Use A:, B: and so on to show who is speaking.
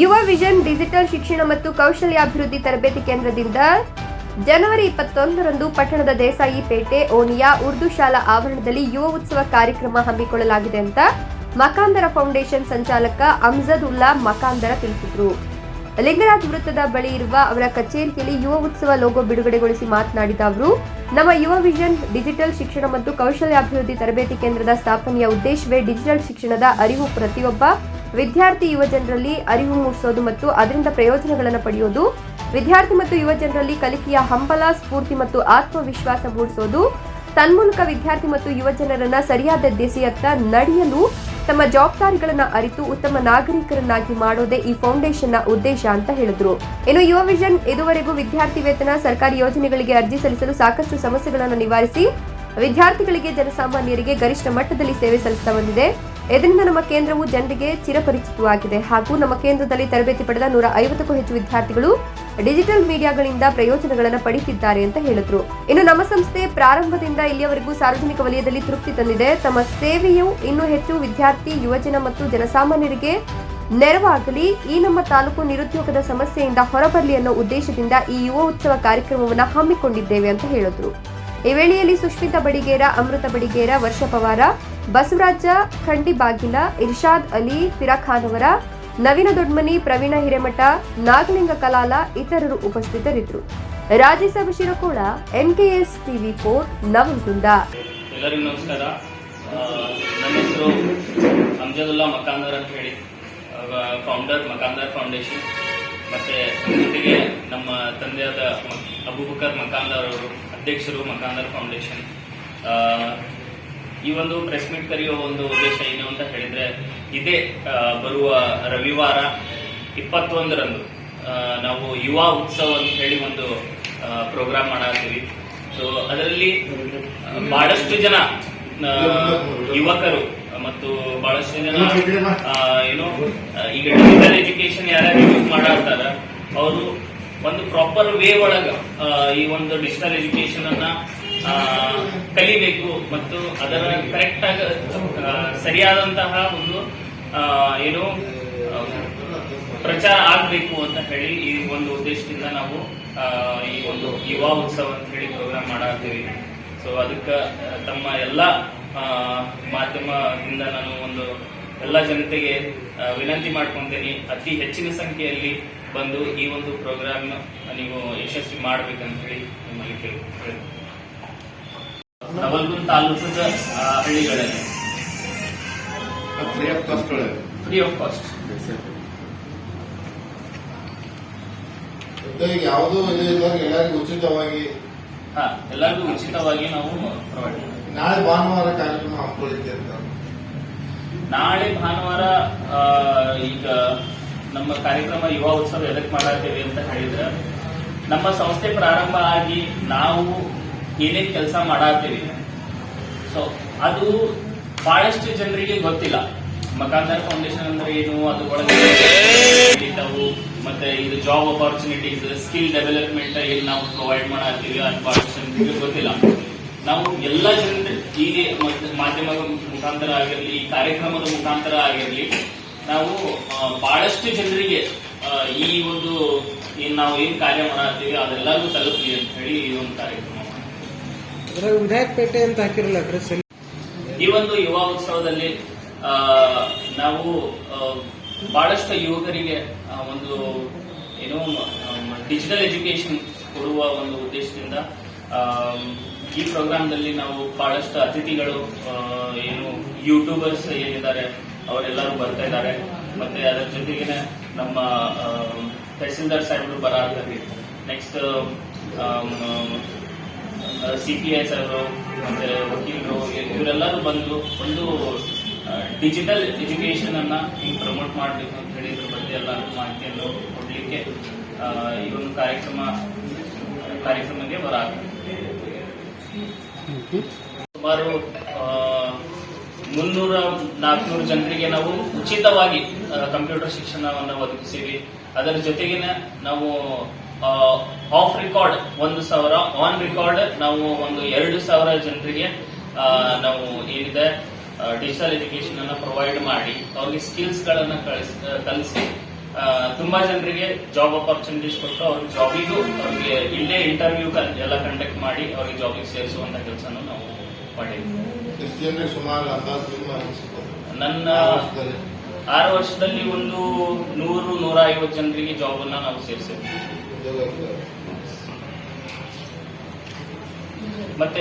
A: ಯುವ vision digital ಶಿಕ್ಷಣ ಮತ್ತು ಕೌಶಲ್ಯಾಭಿವೃದ್ಧಿ ತರಬೇತಿ ಕೇಂದ್ರದಿಂದ ಜನವರಿ ಇಪ್ಪತ್ತೊಂದರಂದು ಪಟ್ಟಣದ ದೇಸಾಯಿ ಪೇಟೆ ಓನಿಯಾ ಉರ್ದು ಶಾಲಾ ಆವರಣದಲ್ಲಿ ಯುವ ಉತ್ಸವ ಕಾರ್ಯಕ್ರಮ ಹಮ್ಮಿಕೊಳ್ಳಲಾಗಿದೆ ಅಂತ ಮಕಾಂದರ ಫೌಂಡೇಶನ್ ಸಂಚಾಲಕ ಅಮ್ಜದ್ ಉಲ್ಲಾ ಮಕಾಂದರ ತಿಳಿಸಿದರು. ಲಿಂಗರಾಜ್ ವೃತ್ತದ ಬಳಿ ಇರುವ ಅವರ ಕಚೇರಿಯಲ್ಲಿ ಯುವ ಉತ್ಸವ ಲೋಗೋ ಬಿಡುಗಡೆಗೊಳಿಸಿ ಮಾತನಾಡಿದ ಅವರು, ನಮ್ಮ ಯುವ ವಿಷನ್ ಡಿಜಿಟಲ್ ಶಿಕ್ಷಣ ಮತ್ತು ಕೌಶಲ್ಯಾಭಿವೃದ್ಧಿ ತರಬೇತಿ ಕೇಂದ್ರದ ಸ್ಥಾಪನೆಯ ಉದ್ದೇಶವೇ ಡಿಜಿಟಲ್ ಶಿಕ್ಷಣದ ಅರಿವು ಪ್ರತಿಯೊಬ್ಬ ವಿದ್ಯಾರ್ಥಿ ಯುವ ಜನರಲ್ಲಿ ಅರಿವು ಮೂಡಿಸೋದು ಮತ್ತು ಅದರಿಂದ ಪ್ರಯೋಜನಗಳನ್ನು ಪಡೆಯೋದು, ವಿದ್ಯಾರ್ಥಿ ಮತ್ತು ಯುವ ಜನರಲ್ಲಿ ಕಲಿಕೆಯ ಹಂಬಲ, ಸ್ಫೂರ್ತಿ ಮತ್ತು ಆತ್ಮವಿಶ್ವಾಸ ಮೂಡಿಸೋದು, ತನ್ಮೂಲಕ ವಿದ್ಯಾರ್ಥಿ ಮತ್ತು ಯುವ ಜನರನ್ನ ಸರಿಯಾದ ದಿಸೆಯತ್ತ ನಡೆಯಲು ತಮ್ಮ ಜವಾಬ್ದಾರಿಗಳನ್ನ ಅರಿತು ಉತ್ತಮ ನಾಗರಿಕರನ್ನಾಗಿ ಮಾಡೋದೇ ಈ ಫೌಂಡೇಶನ್ನ ಉದ್ದೇಶ ಅಂತ ಹೇಳಿದ್ರು. ಇನ್ನು ಯುವ ವಿಷನ್ ಇದುವರೆಗೂ ವಿದ್ಯಾರ್ಥಿ ವೇತನ, ಸರ್ಕಾರಿ ಯೋಜನೆಗಳಿಗೆ ಅರ್ಜಿ ಸಲ್ಲಿಸಲು ಸಾಕಷ್ಟು ಸಮಸ್ಯೆಗಳನ್ನು ನಿವಾರಿಸಿ, ವಿದ್ಯಾರ್ಥಿಗಳಿಗೆ ಜನಸಾಮಾನ್ಯರಿಗೆ ಗರಿಷ್ಠ ಮಟ್ಟದಲ್ಲಿ ಸೇವೆ ಸಲ್ಲಿಸ್ತಾ ಬಂದಿದೆ. ಇದರಿಂದ ನಮ್ಮ ಕೇಂದ್ರವು ಜನರಿಗೆ ಚಿರಪರಿಚಿತವಾಗಿದೆ ಹಾಗೂ ನಮ್ಮ ಕೇಂದ್ರದಲ್ಲಿ ತರಬೇತಿ ಪಡೆದ ನೂರ ಐವತ್ತಕ್ಕೂ ಹೆಚ್ಚು ವಿದ್ಯಾರ್ಥಿಗಳು ಡಿಜಿಟಲ್ ಮೀಡಿಯಾಗಳಿಂದ ಪ್ರಯೋಜನಗಳನ್ನು ಪಡೆಯುತ್ತಿದ್ದಾರೆ ಅಂತ ಹೇಳಿದ್ರು. ಇನ್ನು ನಮ್ಮ ಸಂಸ್ಥೆ ಪ್ರಾರಂಭದಿಂದ ಇಲ್ಲಿಯವರೆಗೂ ಸಾರ್ವಜನಿಕ ವಲಯದಲ್ಲಿ ತೃಪ್ತಿ ತಂದಿದೆ. ತಮ್ಮ ಸೇವೆಯು ಇನ್ನೂ ಹೆಚ್ಚು ವಿದ್ಯಾರ್ಥಿ, ಯುವಜನ ಮತ್ತು ಜನಸಾಮಾನ್ಯರಿಗೆ ನೆರವಾಗಲಿ. ಈ ನಮ್ಮ ತಾಲೂಕು ನಿರುದ್ಯೋಗದ ಸಮಸ್ಯೆಯಿಂದ ಹೊರಬರಲಿ ಅನ್ನೋ ಉದ್ದೇಶದಿಂದ ಈ ಯುವ ಉತ್ಸವ ಕಾರ್ಯಕ್ರಮವನ್ನು ಹಮ್ಮಿಕೊಂಡಿದ್ದೇವೆ ಅಂತ ಹೇಳಿದ್ರು. ಈ ವೇಳೆಯಲ್ಲಿ ಸುಷ್ಮಿತಾ ಬಡಿಗೇರ, ಅಮೃತ ಬಡಿಗೇರ, ವರ್ಷ ಪವಾರ, ಬಸವರಾಜ ಖಂಡಿಬಾಗಿಲ ಇರ್ಷಾದ್ ಅಲಿ ಫಿರಾಖಾನ್ ಅವರ, ನವೀನ ದೊಡ್ಮನಿ, ಪ್ರವೀಣ ಹಿರೇಮಠ, ನಾಗಲಿಂಗ ಕಲಾಲ ಇತರರು ಉಪಸ್ಥಿತರಿದ್ದರು. Rajya Sabha Shirakol, NKS TV four Navagunda
B: ಎಲ್ಲರಿಗೂ ನಮಸ್ಕಾರ. ನನ್ನ ಹೆಸರು ಅಮ್ಜದುಲ್ಲಾ ಮಕಾಂದರ್ ಅಂತ ಹೇಳಿ. ಫೌಂಡರ್ ಮಕಾಂದರ್ ಫೌಂಡೇಶನ್ ಮತ್ತೆ ಜೊತೆಗೆ ನಮ್ಮ ತಂದೆಯಾದ ಅಬೂಬಕರ್ ಮಕಾಂದರ್ ಅವರು ಅಧ್ಯಕ್ಷರು ಮಕಾಂದರ್ ಫೌಂಡೇಶನ್. ಈ ಒಂದು ಪ್ರೆಸ್ ಮೀಟ್ ಕರೆಯುವ ಒಂದು ಉದ್ದೇಶ ಏನು ಅಂತ ಹೇಳಿದ್ರೆ, ಇದೇ ಬರುವ ರವಿವಾರ ಇಪ್ಪತ್ತೊಂದರಂದು ನಾವು ಯುವ ಉತ್ಸವ ಅಂತ ಹೇಳಿ ಒಂದು ಪ್ರೋಗ್ರಾಮ್ ಮಾಡತ್ತೀವಿ. ಸೊ ಅದರಲ್ಲಿ ಬಹಳಷ್ಟು ಜನ ಯುವಕರು ಮತ್ತು ಬಹಳಷ್ಟು ಜನ ಏನು ಈಗ ಡಿಜಿಟಲ್ ಎಜುಕೇಶನ್ ಯಾರ್ಯಾರು ಯೂಸ್ ಮಾಡಾಡ್ತಾರ ಅವರು ಒಂದು ಪ್ರಾಪರ್ ವೇ ಒಳಗ ಈ ಒಂದು ಡಿಜಿಟಲ್ ಎಜುಕೇಶನ್ ಅನ್ನ ಕಲಿಬೇಕು ಮತ್ತು ಅದರ ಕರೆಕ್ಟ್ ಆಗ ಸರಿಯಾದಂತಹ ಒಂದು ಏನು ಪ್ರಚಾರ ಆಗ್ಬೇಕು ಅಂತ ಹೇಳಿ ಈ ಒಂದು ಉದ್ದೇಶದಿಂದ ನಾವು ಈ ಒಂದು ಯುವ ಉತ್ಸವ ಅಂತ ಹೇಳಿ ಪ್ರೋಗ್ರಾಮ್ ಮಾಡಾಕ್ತೀವಿ ಸೊ ಅದಕ್ಕೆ, ತಮ್ಮ ಎಲ್ಲ ಮಾಧ್ಯಮದಿಂದ ನಾನು ಒಂದು ಎಲ್ಲ ಜನತೆಗೆ ವಿನಂತಿ ಮಾಡ್ಕೊಂತೀನಿ. ಅತಿ ಹೆಚ್ಚಿನ ಸಂಖ್ಯೆಯಲ್ಲಿ ಬಂದು ಈ ಒಂದು ಪ್ರೋಗ್ರಾಮ್ ನೀವು ಯಶಸ್ವಿ ಮಾಡ್ಬೇಕಂತ ಹೇಳಿ ನಿಮ್ಮಲ್ಲಿ ಕೇಳಿ ನವಲ್ಗುಂದ್ ತಾಲೂಕದ ಹಳ್ಳಿಗಳಲ್ಲಿ.
C: Free of cost
B: free of cost
C: ಯಾವುದೂ ಇದು ಇದ್ದಾಗ ಎಲ್ಲರಿಗೂ ಉಚಿತವಾಗಿ
B: ಹಾ ಎಲ್ಲರಿಗೂ ಉಚಿತವಾಗಿ ನಾವು ಪ್ರೊವೈಡ್
C: ನಾಳೆ ಭಾನುವಾರ ಕಾರ್ಯಕ್ರಮ ಹಮ್ಮಿಕೊಳ್ಳಿಕ್ಕೆ ಅಂತ.
B: ನಾಳೆ ಭಾನುವಾರ ಈಗ ನಮ್ಮ ಕಾರ್ಯಕ್ರಮ ಯುವ ಉತ್ಸವ ಎದಕ್ ಮಾಡಾಕ್ತೇವೆ ಅಂತ ಹೇಳಿದ್ರೆ, ನಮ್ಮ ಸಂಸ್ಥೆ ಪ್ರಾರಂಭ ಆಗಿ ನಾವು ಏನೇನ್ ಕೆಲಸ ಮಾಡಾಕ್ತೇವೆ ಸೊ ಅದು ಬಹಳಷ್ಟು ಜನರಿಗೆ ಗೊತ್ತಿಲ್ಲ. ಮಕಾಂತರ ಫೌಂಡೇಶನ್ ಅಂದ್ರೆ ಏನು ಅದು ಒಳಗೆ ಮತ್ತೆ ಇದು ಜಾಬ್ ಅಪಾರ್ಚುನಿಟೀಸ್ ಸ್ಕಿಲ್ ಡೆವಲಪ್ಮೆಂಟ್ ಇಲ್ಲಿ ನಾವು ಪ್ರೊವೈಡ್ ಮಾಡಾಕ್ತೀವಿ ಅದು ಬಹಳಷ್ಟು ಗೊತ್ತಿಲ್ಲ. ನಾವು ಎಲ್ಲ ಜನರು ಮತ್ತು ಮಾಧ್ಯಮದ ಮುಖಾಂತರ ಆಗಿರಲಿ ಈ ಕಾರ್ಯಕ್ರಮದ ಮುಖಾಂತರ ಆಗಿರಲಿ ನಾವು ಬಹಳಷ್ಟು ಜನರಿಗೆ ಈ ಒಂದು ಏನ್ ನಾವು ಏನ್ ಕಾರ್ಯ ಮಾಡತ್ತೀವಿ ಅದೆಲ್ಲರಿಗೂ ತಲುಪಲಿ ಅಂತ ಹೇಳಿ ಈ ಒಂದು ಕಾರ್ಯಕ್ರಮ
D: ವಿನಾಯಕ್ ಪೇಟೆ ಅಂತ ಹಾಕಿರಲ್ಲ
B: ಈ ಒಂದು ಯುವ ಉತ್ಸವದಲ್ಲಿ ಆ, ನಾವು ಬಹಳಷ್ಟು ಯುವಕರಿಗೆ ಒಂದು ಏನು ಡಿಜಿಟಲ್ ಎಜುಕೇಶನ್ ಕೊಡುವ ಒಂದು ಉದ್ದೇಶದಿಂದ ಈ ಪ್ರೋಗ್ರಾಮ್ದಲ್ಲಿ ನಾವು ಬಹಳಷ್ಟು ಅತಿಥಿಗಳು ಏನು ಯೂಟ್ಯೂಬರ್ಸ್ ಏನಿದ್ದಾರೆ ಅವರೆಲ್ಲರೂ ಬರ್ತಾ ಇದ್ದಾರೆ. ಮತ್ತೆ ಅದರ ಜೊತೆಗೆ ನಮ್ಮ ತಹಸೀಲ್ದಾರ್ ಸಾಹೇಬರು ಬರಾತಾರೆ ನೆಕ್ಸ್ಟ್ ಸಿ ಪಿ ಐ ಅವರು ಮತ್ತೆ ವಕೀಲರು ಇವರೆಲ್ಲರೂ ಬಂದು ಒಂದು ಡಿಜಿಟಲ್ ಎಜುಕೇಶನ್ ಅನ್ನ ಹಿಂಗ್ ಪ್ರಮೋಟ್ ಮಾಡಬೇಕು ಅಂತ ಹೇಳಿ ಇದ್ರ ಬಗ್ಗೆ ಎಲ್ಲ ಮಾಹಿತಿಯನ್ನು ಕೊಡ್ಲಿಕ್ಕೆ ಈ ಒಂದು ಕಾರ್ಯಕ್ರಮ ಕಾರ್ಯಕ್ರಮಕ್ಕೆ ಬರ ಸುಮಾರು ಮುನ್ನೂರ ನಾಲ್ಕುನೂರು ಜನರಿಗೆ ನಾವು ಉಚಿತವಾಗಿ ಕಂಪ್ಯೂಟರ್ ಶಿಕ್ಷಣವನ್ನು ಒದಗಿಸಿವಿ ಅದರ ಜೊತೆಗಿನ ನಾವು ಆಫ್ ರೆಕಾರ್ಡ್ ಒಂದು ಸಾವಿರ ಆನ್ ರೆಕಾರ್ಡ್ ನಾವು ಒಂದು ಎರಡು ಸಾವಿರ ಜನರಿಗೆ ನಾವು ಏನಿದೆ ಡಿಜಿಟಲ್ ಎಜುಕೇಶನ್ ಅನ್ನು ಪ್ರೊವೈಡ್ ಮಾಡಿ, ಅವ್ರಿಗೆ ಸ್ಕಿಲ್ಸ್ ಗಳನ್ನ ಕಲಿಸಿ ತುಂಬಾ ಜನರಿಗೆ ಜಾಬ್ ಅಪರ್ಚುನಿಟೀಸ್ ಕೊಟ್ಟು ಅವ್ರಿಗೆ ಜಾಬಿಗೂ ಅವ್ರಿಗೆ ಇಲ್ಲೇ ಇಂಟರ್ವ್ಯೂ ಎಲ್ಲ ಕಂಡಕ್ಟ್ ಮಾಡಿ ಅವ್ರಿಗೆ ಜಾಬಿಗೆ ಸೇರಿಸುವಂತ ಕೆಲಸ ನಾವು
C: ಮಾಡಿದ್ದೀನಿ ಸುಮಾರು
B: ನನ್ನ ಆರು ವರ್ಷದಲ್ಲಿ ಒಂದು ನೂರು ನೂರ ಐವತ್ತು ಜನರಿಗೆ ಜಾಬನ್ನು ನಾವು ಸೇರಿಸಿದ್ವಿ